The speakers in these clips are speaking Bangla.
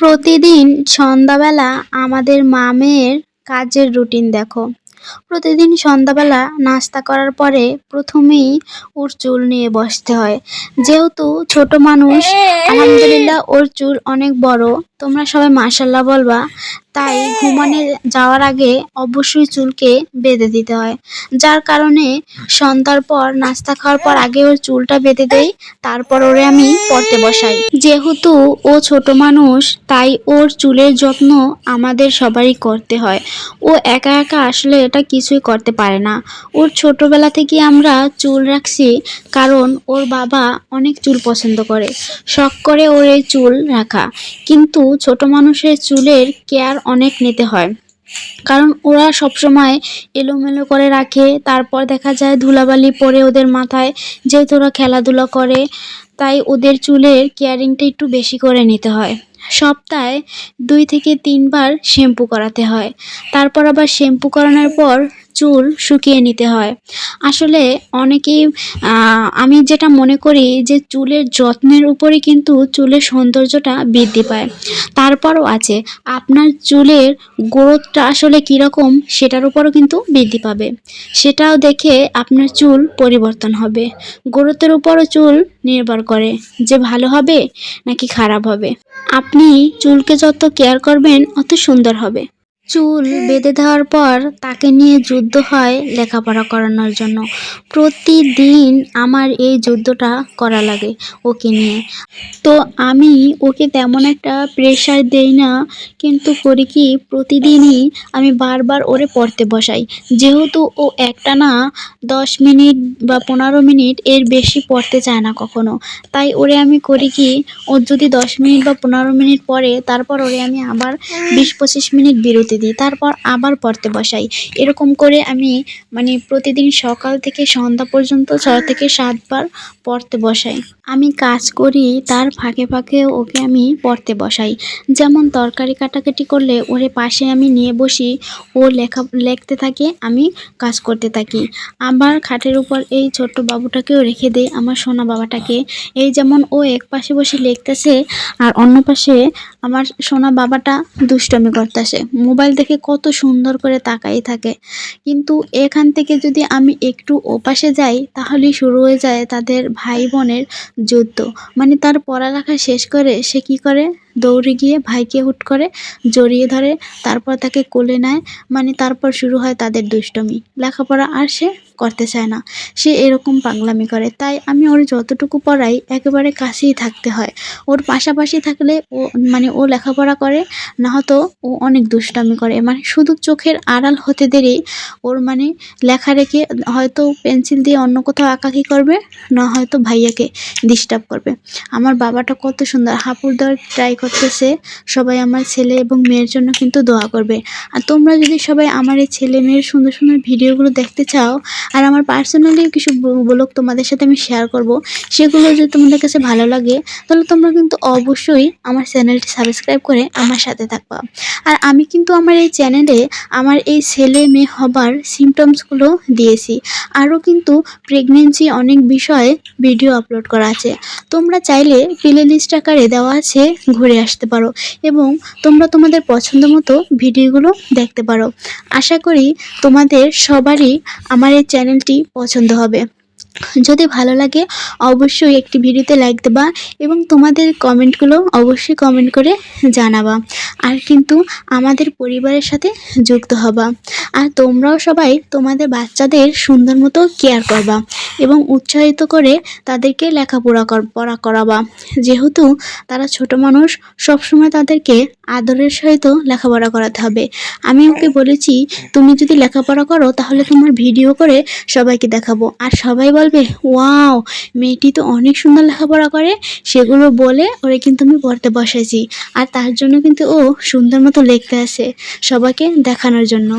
প্রতিদিন সন্ধ্যাবেলা আমাদের মামের কাজের রুটিন দেখো। প্রতিদিন সন্ধ্যাবেলা নাস্তা করার পরে প্রথমেই ওর চুল নিয়ে বসতে হয়। যেহেতু ছোট মানুষ, আলহামদুলিল্লাহ ওর চুল অনেক বড়, তোমরা সবাই মাশাল্লাহ বলবা, তাই ঘুমানে যাওয়ার আগে অবশ্যই চুলকে বেঁধে দিতে হয়। যার কারণে সন্ধ্যার পর নাস্তা খাওয়ার পর আগে ওর চুলটা বেঁধে দেই, তারপর ওরে আমি পড়তে বসাই। যেহেতু ও ছোট মানুষ, তাই ওর চুলের যত্ন আমাদের সবারই করতে হয়। ও একা একা আসলে এটা কিছুই করতে পারে না। ওর ছোটবেলা থেকে আমরা চুল রাখছি কারণ ওর বাবা অনেক চুল পছন্দ করে। শখ করে ওর এই চুল রাখা। কিন্তু ছোট মানুষের চুলের কেয়ার অনেক নিতে হয়। কারণ ওরা সবসময় এলোমেলো করে রাখে, তারপর দেখা যায় ধুলাবালি পরে ওদের মাথায় যেহেতু ওরা খেলাধুলা করে, তাই ওদের চুলের কেয়ারিংটা একটু বেশি করে নিতে হয়। সপ্তাহে দুই থেকে তিনবার শ্যাম্পু করাতে হয়। তারপর আবার শ্যাম্পু করানোর পর চুল শুকিয়ে নিতে হয়। আসলে অনেকেই আমি যেটা মনে করি যে চুলের যত্নের উপরে কিন্তু চুলের সৌন্দর্যটা বৃদ্ধি পায়। তারপরও আছে, আপনার চুলের গ্রোথটা আসলে কীরকম সেটার উপরও কিন্তু বৃদ্ধি পাবে। সেটাও দেখে আপনার চুল পরিবর্তন হবে। গ্রোথের উপরও চুল নির্ভর করে যে ভালো হবে নাকি খারাপ হবে। আপনি চুলকে যত কেয়ার করবেন অত সুন্দর হবে। চুল বেঁধে দেওয়ার পর তাকে নিয়ে যুদ্ধ হয় লেখাপড়া করানোর জন্য। প্রতিদিন আমার এই যুদ্ধটা করা লাগে ওকে নিয়ে। তো আমি ওকে তেমন একটা প্রেশার দেই না কিন্তু করি কি প্রতিদিনই আমি বারবার ওরে পড়তে বসাই। যেহেতু ও একটা না দশ মিনিট বা পনেরো মিনিট এর বেশি পড়তে চায় না কখনো। তাই ওরে আমি করি কি ওর যদি দশ মিনিট বা পনেরো মিনিট পড়ে তারপর ওরে আমি আবার বিশ পঁচিশ মিনিট বিরতি দিই, তারপর আবার পড়তে বসাই। এরকম করে আমি মানে প্রতিদিন সকাল থেকে সন্ধ্যা পর্যন্ত ছয় থেকে সাতবার পড়তে বসাই। আমি কাজ করি, তার ফাঁকে ফাঁকে ওকে আমি পড়তে বসাই। যেমন তরকারি কাটাকাটি করলে ওরে পাশে আমি নিয়ে বসি, ও লেখা, লেখতে থাকে, আমি কাজ করতে থাকি। আবার খাটের উপর এই ছোট্ট বাবুটাকেও রেখে দেই, আমার সোনা বাবাটাকে। এই যেমন ও এক পাশে বসে লিখতেছে আর অন্য পাশে আমার সোনা বাবাটা দুষ্টমি করতেছে। মোবাইল দেখে কত সুন্দর করে তাকাই থাকে। কিন্তু এখান থেকে যদি আমি একটু ওপাশে যাই, তাহলেই শুরু হয়ে যায় তাদের ভাই বোনের যুদ্ধ। মানে তার পড়ালেখা শেষ করে সে কি করে? দৌড়ে গিয়ে ভাইকে হুট করে জড়িয়ে ধরে, তারপর তাকে কোলে নেয়। মানে তারপর শুরু হয় তাদের দুষ্টমি। লেখাপড়া আর সে করতে চায় না। সে এরকম পাগলামি করে। তাই আমি ওর যতটুকু পড়াই একেবারে কাছেই থাকতে হয়। ওর পাশাপাশি থাকলে ও মানে ও লেখাপড়া করে না হয়তো ও অনেক দুষ্টামি করে। মানে শুধু চোখের আড়াল হতে দেরি ওর মানে লেখা রেখে হয়তো পেন্সিল দিয়ে অন্য কোথাও আঁকাকি করবে, না হয়তো ভাইয়াকে ডিস্টার্ব করবে। আমার বাবাটা কত সুন্দর। হাঁপুর দেওয়ার ট্রাই করতেছে, সবাই আমার ছেলে এবং মেয়ের জন্য কিন্তু দোয়া করবে। আর তোমরা যদি সবাই আমার এই ছেলে মেয়ের সুন্দর সুন্দর ভিডিওগুলো দেখতে চাও আর আমার পার্সোনালি কিছু ব্লগ তোমাদের সাথে আমি শেয়ার করব। সেগুলো যদি তোমাদের কাছে ভালো লাগে, তাহলে তোমরা কিন্তু অবশ্যই আমার চ্যানেলটি সাবস্ক্রাইব করে আমার সাথে থাকবা। আর আমি কিন্তু আমার এই চ্যানেলে আমার এই ছেলে মেয়ে হবার সিমটমসগুলো দিয়েছি। আরও কিন্তু প্রেগনেন্সি অনেক বিষয়ে ভিডিও আপলোড করা আছে। তোমরা চাইলে প্লে লিস্ট আকারে দেওয়া আছে, ঘুরে আসতে পারো এবং তোমরা তোমাদের পছন্দ মতো ভিডিওগুলো দেখতে পারো। আশা করি তোমাদের সবারই আমার এই চ্যানেলটি পছন্দ হবে। যদি ভালো লাগে, অবশ্যই একটি ভিডিওতে লাইক দেবা এবং তোমাদের কমেন্টগুলো অবশ্যই কমেন্ট করে জানাবা। আর কিন্তু আমাদের পরিবারের সাথে যুক্ত হবা। আর তোমরাও সবাই তোমাদের বাচ্চাদের সুন্দর মতো কেয়ার করবা এবং উৎসাহিত করে তাদেরকে লেখাপড়া পড়া করাবা। যেহেতু তারা ছোট মানুষ, সবসময় তাদেরকে আদরের সহিত লেখাপড়া করাতে হবে। আমি ওকে বলেছি, তুমি যদি লেখাপড়া করো, তাহলে তোমার ভিডিও করে সবাইকে দেখাবো। আর সবাই বলবে, ওয়াও, মেয়েটি তো অনেক সুন্দর লেখাপড়া করে, সেগুলো বলে ওরে কিন্তু আমি পড়তে বসেছি আর তার জন্য কিন্তু ও সুন্দর মতো লিখতে আসে সবাইকে দেখানোর জন্য।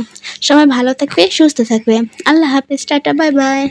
সবাই ভালো থাকবে সুস্থ থাকবে। আল্লাহ হাফেজ টাটা বাই বাই।